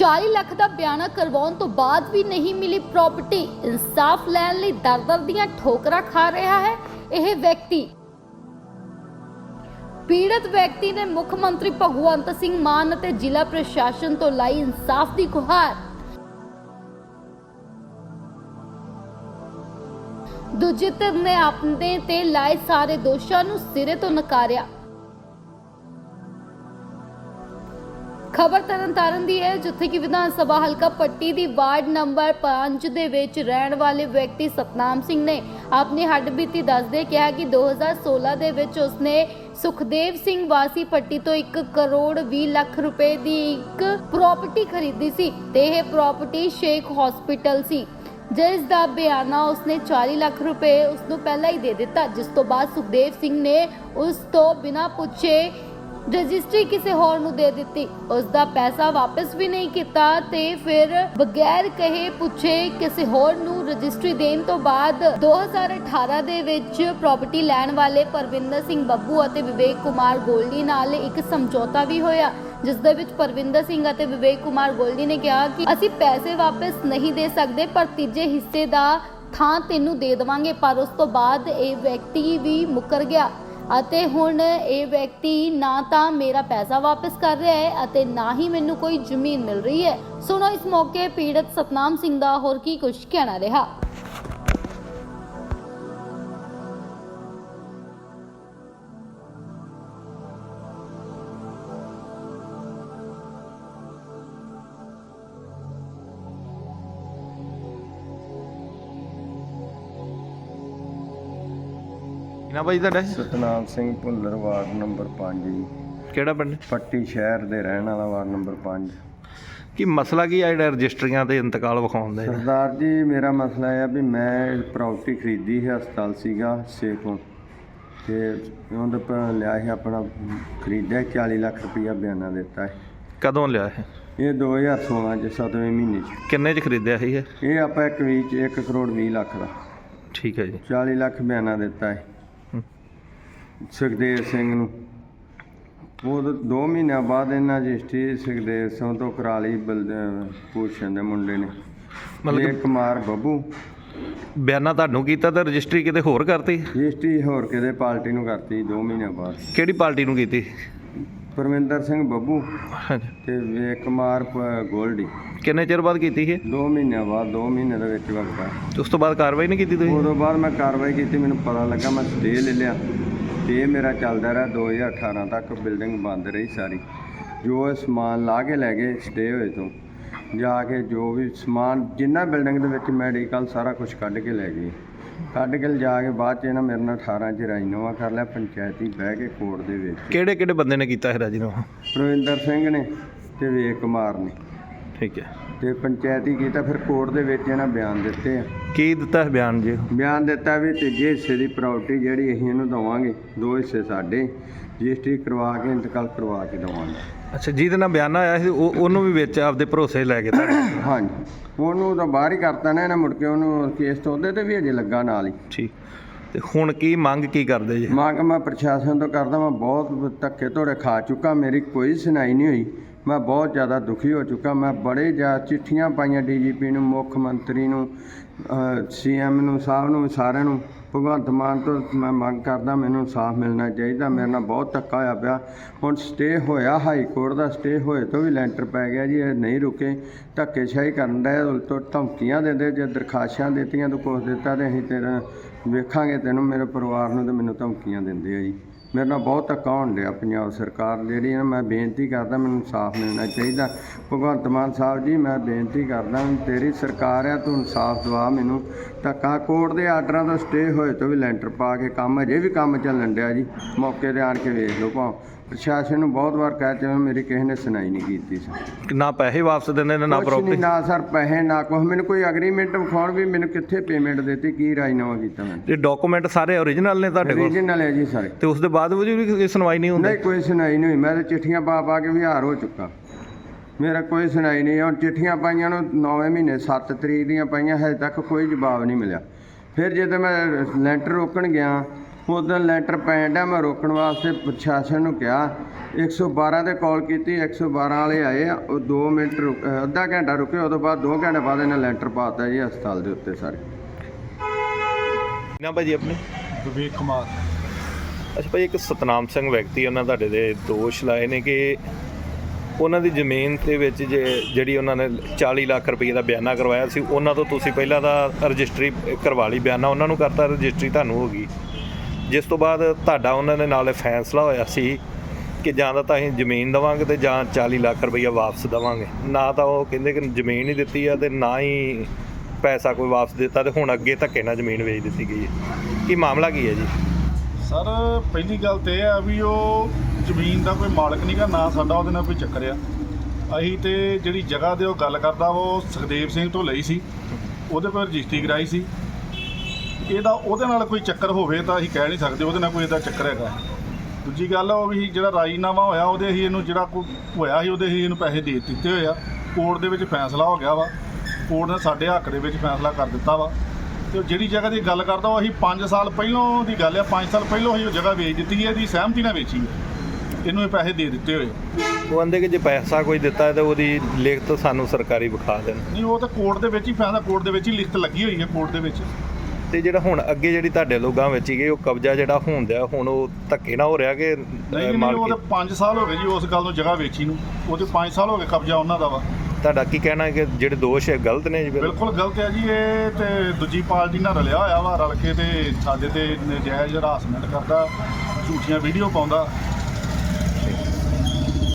40 ਲੱਖ ਦਾ ਬਿਆਨਾ ਕਰਵਾਉਣ ਤੋਂ ਬਾਅਦ ਵੀ ਨਹੀਂ ਮਿਲੀ ਪ੍ਰਾਪਰਟੀ ਇਨਸਾਫ ਲੈਣ ਲਈ ਦਰ-ਦਰ ਦੀਆਂ ਠੋਕਰਾਂ ਖਾ ਰਿਹਾ ਹੈ ਇਹ ਵਿਅਕਤੀ। ਪੀੜਤ ਵਿਅਕਤੀ ਨੇ ਮੁੱਖ ਮੰਤਰੀ ਭਗਵੰਤ ਸਿੰਘ ਮਾਨ ਅਤੇ ਜ਼ਿਲ੍ਹਾ ਪ੍ਰਸ਼ਾਸਨ ਤੋਂ ਲਾਈ ਇਨਸਾਫ ਦੀ ਗੁਹਾਰ। ਦੂਜੀ ਧਿਰ ਨੇ ਆਪਣੇ ਤੇ ਲਾਏ ਸਾਰੇ ਦੋਸ਼ਾਂ ਨੂੰ ਸਿਰੇ ਤੋਂ ਨਕਾਰਿਆ। ਖਬਰ ਤਰਨਤਾਰਨ ਦੀ ਹੈ, ਜਿੱਥੇ ਕਿ ਵਿਧਾਨ ਸਭਾ ਹਲਕਾ ਪੱਟੀ ਦੀ ਵਾਰਡ ਨੰਬਰ 5 ਦੇ ਵਿੱਚ ਰਹਿਣ ਵਾਲੇ ਵਿਅਕਤੀ ਸਤਨਾਮ ਸਿੰਘ ਨੇ ਆਪਣੀ ਹੱਡਬੀਤੀ ਦੱਸਦੇ ਕਿਹਾ ਕਿ 2016 ਦੇ ਵਿੱਚ ਉਸਨੇ ਸੁਖਦੇਵ ਸਿੰਘ ਵਾਸੀ ਪੱਟੀ ਤੋਂ 1 ਕਰੋੜ 20 ਲੱਖ ਰੁਪਏ ਦੀ ਇੱਕ ਪ੍ਰਾਪਰਟੀ ਖਰੀਦੀ ਸੀ ਤੇ ਇਹ ਪ੍ਰਾਪਰਟੀ ਸ਼ੇਖ ਹਸਪੀਟਲ ਸੀ। ਜਿਸ ਦਾ ਬਿਆਨਾ ਉਸਨੇ 40 ਲੱਖ ਰੁਪਏ ਉਸ ਨੂੰ ਪਹਿਲਾਂ ਹੀ ਦੇ ਦਿੱਤਾ, ਜਿਸ ਤੋਂ ਬਾਅਦ ਸੁਖਦੇਵ ਸਿੰਘ ਨੇ ਉਸ ਤੋਂ ਬਿਨਾਂ ਪੁੱਛੇ ਰਜਿਸਟਰੀ ਕਿਸੇ ਹੋਰ ਨੂੰ ਦੇ ਦਿੱਤੀ। ਉਸ ਦਾ ਪੈਸਾ ਵਾਪਸ ਵੀ ਨਹੀਂ ਕੀਤਾ ਤੇ ਫਿਰ ਬਗੈਰ ਕਹੇ ਪੁੱਛੇ ਕਿਸੇ ਹੋਰ ਨੂੰ ਰਜਿਸਟਰੀ ਦੇਣ ਤੋਂ ਬਾਅਦ 2018 ਦੇ ਵਿੱਚ ਪ੍ਰਾਪਰਟੀ ਲੈਣ ਵਾਲੇ ਪਰਵਿੰਦਰ ਸਿੰਘ ਬੱਬੂ ਅਤੇ ਵਿਵੇਕ ਕੁਮਾਰ ਗੋਲਡੀ ਨਾਲ ਇੱਕ ਸਮਝੌਤਾ ਵੀ ਹੋਇਆ, ਜਿਸ ਦੇ ਵਿੱਚ ਪਰਵਿੰਦਰ ਸਿੰਘ ਅਤੇ ਵਿਵੇਕ ਕੁਮਾਰ ਗੋਲਡੀ ਨੇ ਕਿਹਾ ਕਿ ਅਸੀਂ ਪੈਸੇ ਵਾਪਸ ਨਹੀਂ ਦੇ ਸਕਦੇ, ਪਰ ਤੀਜੇ ਹਿੱਸੇ ਦਾ ਥਾਂ ਤੈਨੂੰ ਦੇ ਦੇਵਾਂਗੇ। ਪਰ ਉਸ ਤੋਂ ਬਾਅਦ ਇਹ ਵਿਅਕਤੀ ਵੀ ਮੁੱਕਰ ਗਿਆ। ਅਤੇ ਹੁਣ ਇਹ ਵਿਅਕਤੀ ਨਾ ਤਾਂ ਮੇਰਾ ਪੈਸਾ ਵਾਪਸ ਕਰ ਰਿਹਾ ਹੈ ਅਤੇ ਨਾ ਹੀ ਮੈਨੂੰ ਕੋਈ ਜ਼ਮੀਨ ਮਿਲ ਰਹੀ ਹੈ। ਸੁਣੋ ਇਸ ਮੌਕੇ ਪੀੜਤ ਸਤਨਾਮ ਸਿੰਘ ਦਾ ਹੋਰ ਕੀ ਕੁਝ ਕਹਿਣਾ ਰਿਹਾ? ਨਾ ਬਾਈ ਤੁਹਾਡਾ? Satnam Singh Bhullar ward number 5 ji. ਕਿਹੜਾ ਪਿੰਡ? ਪੱਟੀ ਸ਼ਹਿਰ ਦੇ ਰਹਿਣ ਵਾਲਾ ਵਾਰਡ ਨੰਬਰ 5 ਕੀ ਮਸਲਾ ਕੀ ਆ ਜਿਹੜਾ ਰਜਿਸਟਰੀਆਂ ਤੇ ਇੰਤਕਾਲ ਵਿਖਾਉਂਦਾ ਹੈ ਸਰਦਾਰ ਜੀ ਮੇਰਾ ਮਸਲਾ ਇਹ ਆ ਵੀ ਮੈਂ ਪ੍ਰਾਪਰਟੀ ਖਰੀਦੀ ਹੈ ਹਸਪਤਾਲ ਸੀਗਾ ਸੇਖੋਂ ਤੇ। ਉਹਦੇ ਪਰ ਲਿਆ ਸੀ ਆਪਣਾ ਖਰੀਦਿਆ 40 ਲੱਖ ਰੁਪਇਆ ਬਿਆਨਾ ਦਿੱਤਾ ਹੈ ਕਦੋਂ ਲਿਆ ਇਹ? ਇਹ 2016 ਚ 7ਵੇਂ ਮਹੀਨੇ ਚ। ਕਿੰਨੇ ਚ ਖਰੀਦਿਆ ਸੀ ਇਹ? ਇਹ ਆਪਾਂ ਇੱਕ ਵੀਚ 1 ਕਰੋੜ 20 ਲੱਖ ਦਾ। ਠੀਕ ਹੈ ਜੀ। 40 ਲੱਖ ਬਿਆਨਾ ਦਿੱਤਾ ਹੈ। ਸੁਖਦੇਵ ਸਿੰਘ ਨੂੰ। ਉਹ 2 ਮਹੀਨਿਆਂ ਬਾਅਦ ਇਹਨਾਂ ਰਜਿਸਟਰੀ ਸੁਖਦੇਵ ਸਿੰਘ ਤੋਂ ਕਰਾ ਲਈ ਭੂਸ਼ਣ ਦੇ ਮੁੰਡੇ ਨੇ। ਮਤਲਬ ਕੁਮਾਰ ਬੱਬੂ। ਬਿਆਨਾ ਤੁਹਾਨੂੰ ਕੀਤਾ ਤੇ ਰਜਿਸਟਰੀ ਕਿਤੇ ਹੋਰ ਕਰਤੀ? ਰਜਿਸਟਰੀ ਹੋਰ ਕਿਤੇ ਪਾਰਟੀ ਨੂੰ ਕਰਤੀ 2 ਮਹੀਨਿਆਂ ਬਾਅਦ। ਕਿਹੜੀ ਪਾਰਟੀ ਨੂੰ ਕੀਤੀ? ਪਰਮਿੰਦਰ ਸਿੰਘ ਬੱਬੂ ਤੇ ਵੇਕ ਕੁਮਾਰ ਗੋਲਡੀ। ਕਿੰਨੇ ਚਿਰ ਬਾਅਦ ਕੀਤੀ ਇਹ? 2 ਮਹੀਨਿਆਂ ਬਾਅਦ 2 ਮਹੀਨੇ ਦੇ ਵਿੱਚ ਵਕਤ ਉਸ ਤੋਂ ਬਾਅਦ ਕਾਰਵਾਈ ਨਹੀਂ ਕੀਤੀ ਤੁਸੀਂ? ਉਦੋਂ ਬਾਅਦ ਮੈਂ ਕਾਰਵਾਈ ਕੀਤੀ ਮੈਨੂੰ ਪਤਾ ਲੱਗਾ ਮੈਂ ਸਟੇ ਲੈ ਲਿਆ। ਤੇ ਮੇਰਾ ਚੱਲਦਾ ਰਿਹਾ 2018 ਤੱਕ ਬਿਲਡਿੰਗ ਬੰਦ ਰਹੀ ਸਾਰੀ। ਜੋ ਇਹ ਸਮਾਨ ਲਾ ਕੇ ਲੈ ਗਏ ਸਟੇ ਹੋਏ ਤੋਂ ਜਾ ਕੇ ਜੋ ਵੀ ਸਮਾਨ ਜਿੰਨਾ ਬਿਲਡਿੰਗ ਦੇ ਵਿੱਚ ਮੈਡੀਕਲ ਸਾਰਾ ਕੁਝ ਕੱਢ ਕੇ ਲੈ ਗਏ। ਕੱਢ ਕੇ ਲਿਜਾ ਕੇ ਬਾਅਦ ਚ ਇਹਨਾਂ ਮੇਰੇ ਨਾਲ 18 ਚ ਰਾਜੀਨਾਮਾ ਕਰ ਲਿਆ ਪੰਚਾਇਤੀ ਬਹਿ ਕੇ ਕੋਰਟ ਦੇ ਵਿੱਚ। ਕਿਹੜੇ ਕਿਹੜੇ ਬੰਦੇ ਨੇ ਕੀਤਾ ਇਹ ਰਾਜੀਨਾਮਾ? ਪ੍ਰਵਿੰਦਰ ਸਿੰਘ ਨੇ ਤੇ ਵੇਕ ਕੁਮਾਰ ਨੇ। ਠੀਕ ਹੈ। ਤੇ ਪੰਚਾਇਤੀ ਕੀਤਾ ਫਿਰ ਕੋਰਟ ਦੇ ਵਿੱਚ ਇਹਨਾਂ ਬਿਆਨ ਦਿੱਤੇ ਆ। ਕੀ ਦਿੱਤਾ ਹੈ ਬਿਆਨ ਜੀ? ਬਿਆਨ ਦਿੱਤਾ ਵੀ ਤੀਜੇ ਹਿੱਸੇ ਦੀ ਪ੍ਰਾਪਰਟੀ ਜਿਹੜੀ ਅਸੀਂ ਇਹਨੂੰ ਦਵਾਂਗੇ ਦੋ ਹਿੱਸੇ ਸਾਡੇ ਰਜਿਸਟਰੀ ਕਰਵਾ ਕੇ ਇੰਤਕਾਲ ਕਰਵਾ ਕੇ ਦਵਾਂਗੇ। ਅੱਛਾ ਜਿਹਦੇ ਨਾਲ ਬਿਆਨਾ ਆਇਆ ਸੀ ਉਹ ਉਹਨੂੰ ਵੀ ਵਿੱਚ ਆਪਦੇ ਭਰੋਸੇ ਲੈ ਕੇ ਤੁਹਾਡੇ ਹਾਂਜੀ। ਉਹਨੂੰ ਤਾਂ ਬਾਹਰ ਹੀ ਕਰਤਾ ਨਾ ਇਹਨਾਂ ਮੁੜ ਕੇ ਉਹਨੂੰ ਕੇਸ ਤੋਂ ਉਹਦੇ ਤੇ ਵੀ ਅਜੇ ਲੱਗਾ ਨਾਲ ਹੀ। ਠੀਕ। ਤੇ ਹੁਣ ਕੀ ਮੰਗ ਕੀ ਕਰਦੇ ਜੀ? ਮੰਗ ਮੈਂ ਪ੍ਰਸ਼ਾਸਨ ਤੋਂ ਕਰਦਾ ਮੈਂ ਬਹੁਤ ਧੱਕੇ ਧੋੜੇ ਖਾ ਚੁੱਕਾ ਮੇਰੀ ਕੋਈ ਸੁਣਾਈ ਨਹੀਂ ਹੋਈ। ਮੈਂ ਬਹੁਤ ਜ਼ਿਆਦਾ ਦੁਖੀ ਹੋ ਚੁੱਕਾ। ਮੈਂ ਬੜੇ ਜ਼ਿਆਦਾ ਚਿੱਠੀਆਂ ਪਾਈਆਂ ਡੀਜੀਪੀ ਨੂੰ, ਮੁੱਖ ਮੰਤਰੀ ਨੂੰ ਸੀਐਮ ਨੂੰ, ਸਾਹਿਬ ਨੂੰ, ਸਾਰਿਆਂ ਨੂੰ। ਭਗਵੰਤ ਮਾਨ ਤੋਂ ਮੈਂ ਮੰਗ ਕਰਦਾ, ਮੈਨੂੰ ਇਨਸਾਫ ਮਿਲਣਾ ਚਾਹੀਦਾ। ਮੇਰੇ ਨਾਲ ਬਹੁਤ ਧੱਕਾ ਹੋਇਆ ਪਿਆ। ਹੁਣ ਸਟੇ ਹੋਇਆ ਹਾਈ ਕੋਰਟ ਦਾ ਸਟੇ ਹੋਏ ਤੋਂ ਵੀ ਲੈਂਟਰ ਪੈ ਗਿਆ ਜੀ, ਇਹ ਨਹੀਂ ਰੁਕੇ। ਧੱਕੇਸ਼ਾਹੀ ਕਰਨ ਦਾ ਉਲਟੋ ਧਮਕੀਆਂ ਦਿੰਦੇ, ਜੇ ਦਰਖਾਸ਼ਾਂ ਦਿੱਤੀਆਂ ਤੂੰ ਕੁਛ ਦਿੱਤਾ ਤੇ ਅਸੀਂ ਤੇਰਾ ਵੇਖਾਂਗੇ ਤੈਨੂੰ, ਮੇਰੇ ਪਰਿਵਾਰ ਨੂੰ ਤੇ ਮੈਨੂੰ ਧਮਕੀਆਂ ਦਿੰਦੇ ਆ ਜੀ। ਮੇਰੇ ਨਾਲ ਬਹੁਤ ਧੱਕਾ ਹੋਣ ਡਿਆ ਪੰਜਾਬ ਸਰਕਾਰ ਜਿਹੜੀ ਹੈ ਮੈਂ ਬੇਨਤੀ ਕਰਦਾ, ਮੈਨੂੰ ਇਨਸਾਫ ਮਿਲਣਾ ਚਾਹੀਦਾ। ਭਗਵੰਤ ਮਾਨ ਸਾਹਿਬ ਜੀ, ਮੈਂ ਬੇਨਤੀ ਕਰਦਾ ਤੇਰੀ ਸਰਕਾਰ ਆ, ਤੂੰ ਇਨਸਾਫ ਦਵਾ ਮੈਨੂੰ। ਧੱਕਾ, ਕੋਰਟ ਦੇ ਆਰਡਰਾਂ ਤੋਂ ਸਟੇ ਹੋਏ ਤੋਂ ਵੀ ਲੈਂਟਰ ਪਾ ਕੇ ਕੰਮ, ਅਜੇ ਵੀ ਕੰਮ ਚੱਲਣ ਡਿਆ ਜੀ। ਮੌਕੇ ਤੇ ਆਣ ਕੇ ਵੇਖ ਲਓ ਭਾਵੇਂ। ਪ੍ਰਸ਼ਾਸਨ ਨੂੰ ਬਹੁਤ ਵਾਰ ਕਹਿ ਚੁੱਕਾ ਮੇਰੀ ਕਿਸੇ ਨੇ ਸੁਣਾਈ ਨਹੀਂ ਕੀਤੀ ਸਰ ਨਾ ਪੈਸੇ ਵਾਪਸ ਦਿੰਦੇ ਨੇ ਨਾ ਕੁਛ ਨਹੀਂ ਪ੍ਰਾਪਰਟੀ ਨਾ ਸਰ ਪੈਸੇ ਨਾ ਕੁਛ। ਮੈਨੂੰ ਕੋਈ ਐਗਰੀਮੈਂਟ ਵਿਖਾਉਣ ਵੀ ਮੈਨੂੰ ਕਿੱਥੇ ਪੇਮੈਂਟ ਦਿੱਤੀ ਕੀ ਰਾਜਨਾਮਾ ਕੀਤਾ ਮੈਂ? ਇਹ ਡਾਕੂਮੈਂਟ ਸਾਰੇ ਓਰੀਜਨਲ ਨੇ ਤੁਹਾਡੇ ਕੋਲ? ਰੀਜਨਲ ਹੈ ਜੀ ਸਾਰੇ। ਤੇ ਉਸ ਦੇ ਬਾਅਦ ਵੀ ਵੀ ਕੋਈ ਸੁਣਵਾਈ ਨਹੀਂ ਹੁੰਦੀ? ਨਹੀਂ ਕੋਈ ਸੁਣਾਈ ਨਹੀਂ ਹੋਈ। ਮੈਂ ਤਾਂ ਚਿੱਠੀਆਂ ਪਾ ਪਾ ਕੇ ਵਿਹਾਰ ਹੋ ਚੁੱਕਾ। ਮੇਰਾ ਕੋਈ ਸੁਣਾਈ ਨਹੀਂ ਹੁਣ ਚਿੱਠੀਆਂ ਪਾਈਆਂ ਨੂੰ 9ਵੇਂ ਮਹੀਨੇ 7 ਤਰੀਕ ਦੀਆਂ ਪਾਈਆਂ ਹਜੇ ਤੱਕ ਕੋਈ ਜਵਾਬ ਨਹੀਂ ਮਿਲਿਆ। ਫਿਰ ਜਦੋਂ ਮੈਂ ਲੈਂਟਰ ਰੋਕਣ ਗਿਆ ਉਦੋਂ ਲੈਂਟਰ ਪੈਣ ਡਿਆ ਮੈਂ ਰੋਕਣ ਵਾਸਤੇ ਪ੍ਰਸ਼ਾਸਨ ਨੂੰ ਕਿਹਾ। 112 ਤੇ ਕਾਲ ਕੀਤੀ 112 ਵਾਲੇ ਆਏ ਆ ਉਹ 2 ਮਿੰਟ ਰੁਕ- ਅੱਧਾ ਘੰਟਾ ਰੁਕੇ ਉਦੋਂ ਬਾਅਦ 2 ਘੰਟੇ ਬਾਅਦ ਇਹਨਾਂ ਲੈਂਟਰ ਪਾਤਾ ਜੀ ਹਸਪਤਾਲ ਦੇ ਉੱਤੇ ਸਾਰੇ। ਨਾ ਭਾਜੀ ਆਪਣੇ? ਵਿਵੇਕ ਕੁਮਾਰ। ਅੱਛਾ ਭਾਈ ਇੱਕ ਸਤਨਾਮ ਸਿੰਘ ਵਿਅਕਤੀ ਉਹਨਾਂ ਤੁਹਾਡੇ ਦੇ ਦੋਸ਼ ਲਾਏ ਨੇ ਕਿ ਉਹਨਾਂ ਦੀ ਜ਼ਮੀਨ ਦੇ ਵਿੱਚ ਜੇ ਜਿਹੜੀ ਉਹਨਾਂ ਨੇ 40 ਲੱਖ ਰੁਪਏ ਦਾ ਬਿਆਨਾ ਕਰਵਾਇਆ ਸੀ ਉਹਨਾਂ ਤੋਂ ਤੁਸੀਂ ਪਹਿਲਾਂ ਤਾਂ ਰਜਿਸਟਰੀ ਕਰਵਾ ਲਈ ਬਿਆਨਾ ਉਹਨਾਂ ਨੂੰ ਕਰਤਾ ਰਜਿਸਟਰੀ ਤੁਹਾਨੂੰ ਹੋ ਗਈ। ਜਿਸ ਤੋਂ ਬਾਅਦ ਤੁਹਾਡਾ ਉਹਨਾਂ ਦੇ ਨਾਲ ਇਹ ਫੈਸਲਾ ਹੋਇਆ ਸੀ ਕਿ ਜਾਂ ਤਾਂ ਅਸੀਂ ਜ਼ਮੀਨ ਦੇਵਾਂਗੇ ਤੇ ਜਾਂ 40 ਲੱਖ ਰੁਪਈਆ ਵਾਪਸ ਦੇਵਾਂਗੇ। ਨਾ ਤਾਂ ਉਹ ਕਹਿੰਦੇ ਕਿ ਜ਼ਮੀਨ ਹੀ ਦਿੱਤੀ ਆ ਤੇ ਨਾ ਹੀ ਪੈਸਾ ਕੋਈ ਵਾਪਸ ਦਿੱਤਾ ਤੇ ਹੁਣ ਅੱਗੇ ਧੱਕੇ ਨਾਲ ਜ਼ਮੀਨ ਵੇਚ ਦਿੱਤੀ ਗਈ ਹੈ। ਕੀ ਮਾਮਲਾ ਕੀ ਹੈ ਜੀ? ਸਰ, ਪਹਿਲੀ ਗੱਲ ਤੇ ਇਹ ਆ ਵੀ ਉਹ ਜ਼ਮੀਨ ਦਾ ਕੋਈ ਮਾਲਕ ਨਹੀਂਗਾ ਨਾ ਸਾਡਾ ਉਹਦੇ ਨਾਲ ਕੋਈ ਚੱਕਰ ਆ। ਅਸੀਂ ਤੇ ਜਿਹੜੀ ਜਗ੍ਹਾ ਦੇ ਉਹ ਗੱਲ ਕਰਦਾ ਉਹ ਸੁਖਦੇਵ ਸਿੰਘ ਤੋਂ ਲਈ ਸੀ। ਉਹਦੇ ਕੋਲ ਰਜਿਸਟਰੀ ਕਰਾਈ ਸੀ। ਇਹਦਾ ਉਹਦੇ ਨਾਲ ਕੋਈ ਚੱਕਰ ਹੋਵੇ ਤਾਂ ਅਸੀਂ ਕਹਿ ਨਹੀਂ ਸਕਦੇ ਉਹਦੇ ਨਾਲ ਕੋਈ ਇਹਦਾ ਚੱਕਰ ਹੈਗਾ। ਦੂਜੀ ਗੱਲ ਉਹ ਵੀ ਜਿਹੜਾ ਰਾਜੀਨਾਮਾ ਹੋਇਆ ਉਹਦੇ ਅਸੀਂ ਇਹਨੂੰ ਜਿਹੜਾ ਕੋਈ ਹੋਇਆ ਸੀ ਉਹਦੇ ਅਸੀਂ ਇਹਨੂੰ ਪੈਸੇ ਦੇ ਦਿੱਤੇ ਹੋਏ ਆ। ਕੋਰਟ ਦੇ ਵਿੱਚ ਫੈਸਲਾ ਹੋ ਗਿਆ ਵਾ। ਕੋਰਟ ਨੇ ਸਾਡੇ ਹੱਕ ਦੇ ਵਿੱਚ ਫੈਸਲਾ ਕਰ ਦਿੱਤਾ ਵਾ। ਤੇ ਜਿਹੜੀ ਜਗ੍ਹਾ ਦੀ ਗੱਲ ਕਰਦਾ ਉਹ ਅਸੀਂ 5 ਸਾਲ ਪਹਿਲਾਂ ਦੀ ਗੱਲ ਆ। 5 ਸਾਲ ਪਹਿਲਾਂ ਅਸੀਂ ਉਹ ਜਗ੍ਹਾ ਵੇਚ ਦਿੱਤੀ ਹੈ ਇਹਦੀ ਸਹਿਮਤੀ ਨਾਲ ਵੇਚੀ ਹੈ ਇਹਨੂੰ ਇਹ ਪੈਸੇ ਦੇ ਦਿੱਤੇ ਹੋਏ ਉਹ ਕਹਿੰਦੇ ਕਿ ਜੇ ਪੈਸਾ ਕੋਈ ਦਿੱਤਾ ਹੈ ਤਾਂ ਉਹਦੀ ਲਿਖਤ ਸਾਨੂੰ ਸਰਕਾਰੀ ਵਿਖਾ ਦੇਣ। ਨਹੀਂ ਉਹ ਤਾਂ ਕੋਰਟ ਦੇ ਵਿੱਚ ਹੀ ਫੈਸਲਾ ਕੋਰਟ ਦੇ ਵਿੱਚ ਹੀ ਲਿਖਤ ਲੱਗੀ ਹੋਈ ਹੈ ਕੋਰਟ ਦੇ ਵਿੱਚ। ਤੇ ਜਿਹੜਾ ਹੁਣ ਅੱਗੇ ਜਿਹੜੀ ਤੁਹਾਡੇ ਲੋਕਾਂ ਵਿੱਚ ਹੀ ਉਹ ਕਬਜ਼ਾ ਜਿਹੜਾ ਹੁੰਦਿਆ ਹੁਣ ਉਹ ਧੱਕੇ ਨਾਲ ਹੋ ਰਿਹਾ ਕਿ ਨਹੀਂ ਨਹੀਂ ਉਹ ਤਾਂ 5 ਸਾਲ ਹੋ ਗਏ ਜੀ ਉਸ ਗੱਲ ਨੂੰ ਜਗ੍ਹਾ ਵੇਚੀ ਨੂੰ। ਉਹਦੇ 5 ਸਾਲ ਹੋ ਗਏ ਕਬਜ਼ਾ ਉਹਨਾਂ ਦਾ ਵਾ। ਤੁਹਾਡਾ ਕੀ ਕਹਿਣਾ ਹੈ ਕਿ ਜਿਹੜੇ ਦੋਸ਼ ਹੈ ਗਲਤ ਨੇ ਜੀ ਬਿਲਕੁਲ? ਬਿਲਕੁਲ ਗਲਤ ਹੈ ਜੀ ਇਹ ਤੇ ਦੂਜੀ ਪਾਰਟੀ ਨਾਲ ਰਲਿਆ ਹੋਇਆ ਵਾ ਰਲ ਕੇ ਤੇ ਸਾਡੇ ਤੇ ਨਜਾਇਜ਼ ਹਰਾਸਮੈਂਟ ਕਰਦਾ ਝੂਠੀਆਂ ਵੀਡੀਓ ਪਾਉਂਦਾ।